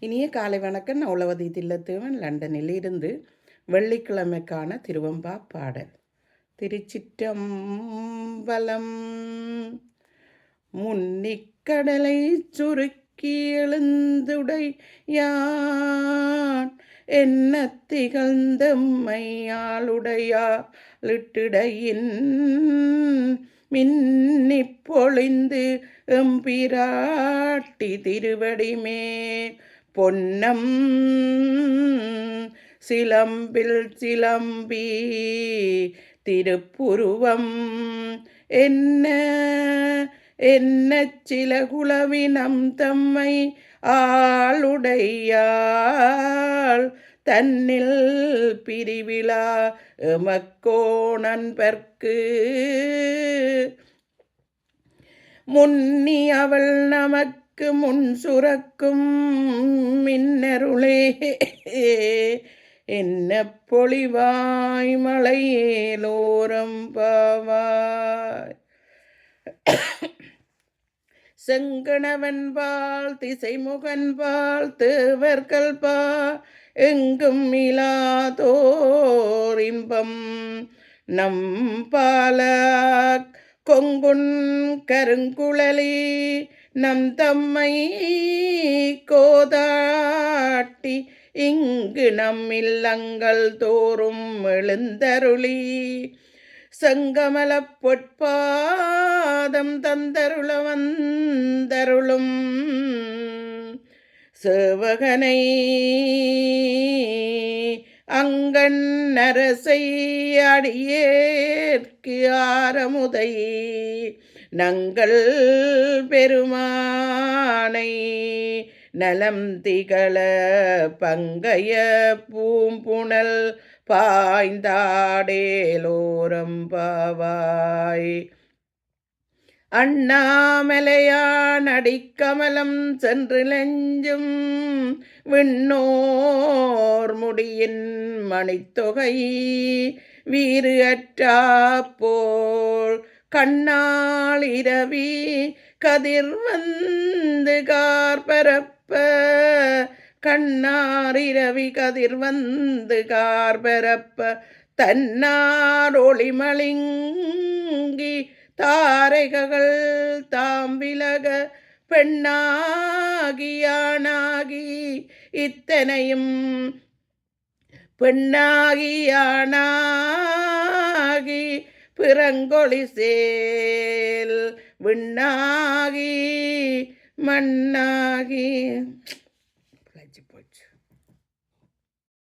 இனிய காலை வணக்கம். நான் தில்லத்துவன் தில்லத்தேவன். லண்டனில் இருந்து வெள்ளிக்கிழமைக்கான திருவம்பா பாடல். திருச்சிற்றம்பலம் முன்னிக்கடலை சுருக்கி எழுந்துடை யான் என்ன திகழ்ந்தம்மையாளுடையாளிட்டிடையின் மின்னி பொழிந்து எம்பிராட்டி திருவடிமேல் பொன்னம் சிலம்பில் சிலம்பி திருப்புருவம். என்ன என்ன சில குலவினம் தம்மை ஆளுடையாள். தன்னில் பிரிவிழா எமக்கோணன்பர்க்கு முன்னி அவள் நமக்கு முன் சுரக்கும் மின்னருளே. என்ன பொழிவாய் மலையேலோரம் பாவாய். செங்கணவன்பால் திசைமுகன்பால் தேவர்கள் பா எங்கும் இலாதோர் இன்பம் நம் பாலாக் கொங்குன் கருங்குழலி நம் தம்மை கோதாட்டி இங்கு நம் இல்லங்கள் தோறும் எழுந்தருளி. செங்கமலப் பொற்பாதம் தந்தருள வந்தருளும். சேவகனை அங்கண் நரசை அடியேற்கு ஆரமுதை நங்கள் பெருமானை நலம் திகழ பங்கைய பூம்புணல் பாய்ந்தாடேலோரம் பாவாய். அண்ணாமலையான் அடிக்கமலம் சென்று லெஞ்சும் விண்ணோர் முடியின் மணித்தொகை வீறு அற்றா போல் கண்ணால் இரவி கதிர் வந்து கார்பரப்ப கண்ணார் இரவி கதிர் வந்து கார்பரப்ப தன்னார் ஒளிமலிங்கி தாரைகள் தாம் விலக. பெண்ணாகியானாகி இத்தனையும் பெண்ணாகியானாகி பிறங்கொழி சேல் விண்ணாகி மண்ணாகி